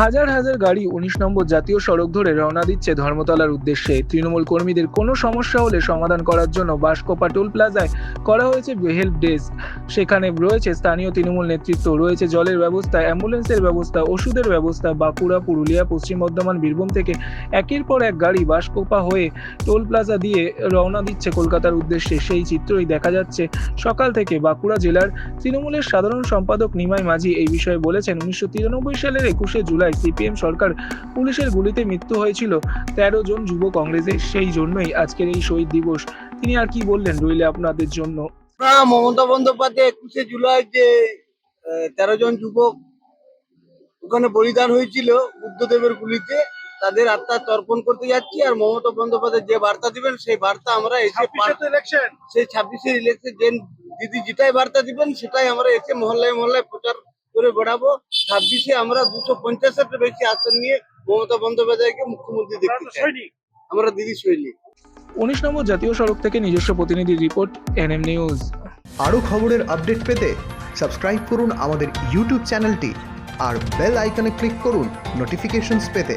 হাজার হাজার গাড়ি উনিশ নম্বর জাতীয় সড়ক ধরে রওনা দিচ্ছে ধর্মতলার উদ্দেশ্যে। তৃণমূল কর্মীদের কোনো সমস্যা হলে সমাধান করার জন্য বাসকোপা টোল প্লাজায় করা হয়েছে হেল্প ডেস্ক। সেখানে রয়েছে স্থানীয় তৃণমূল নেতৃত্ব, রয়েছে জলের ব্যবস্থা, অ্যাম্বুলেন্সের ব্যবস্থা, ওষুধের ব্যবস্থা, বাঁকুড়া, পুরুলিয়া, পশ্চিম বর্ধমান, বীরভূম থেকে একের পর এক গাড়ি বাসকোপা হয়ে টোল প্লাজা দিয়ে রওনা দিচ্ছে কলকাতার উদ্দেশ্যে। সেই চিত্রই দেখা যাচ্ছে। সকাল থেকে বাঁকুড়া জেলার তৃণমূলের সাধারণ সম্পাদক নিমাই মাঝি এই বিষয়ে বলেছেন, উনিশশো তিরানব্বই সালের একুশে জুলাই সিপিএম সরকার পুলিশের গুলিতে মৃত্যু হয়েছিল। তেরো জন যুব কংগ্রেসের সেই জন্যই আজকের এই শহীদ দিবস। তিনি আর কি বললেন রইলে আপনাদের জন্য? মমতা বন্দ্যোপাধ্যায় একুশে জুলাই যে তেরো জন যুবক ওখানে বলিদান হয়েছিল বুদ্ধদেবের গুলিতে তাদের আত্মা তর্পণ করতে যাচ্ছি আর মমতা বন্দ্যোপাধ্যায় যে বার্তা দিবেন সেই বার্তা আমরা এসে সেই ছাব্বিশের ইলেকশন যে দিদি যেটাই বার্তা দিবেন সেটাই আমরা এসে মহল্লায় মহল্লায় প্রচার করে বেড়াবো। ছাব্বিশে আমরা দুশো পঞ্চাশের বেশি আসন নিয়ে মমতা বন্দ্যোপাধ্যায়কে মুখ্যমন্ত্রী দেখতে চাই। আমরা দিদি সৈনিক। উনিশ নম্বর জাতীয় সড়ক থেকে নিজস্ব প্রতিনিধি রিপোর্ট এনএম নিউজ। আরও খবরের আপডেট পেতে সাবস্ক্রাইব করুন আমাদের ইউটিউব চ্যানেলটি আর বেল আইকনে ক্লিক করুন নোটিফিকেশনস পেতে।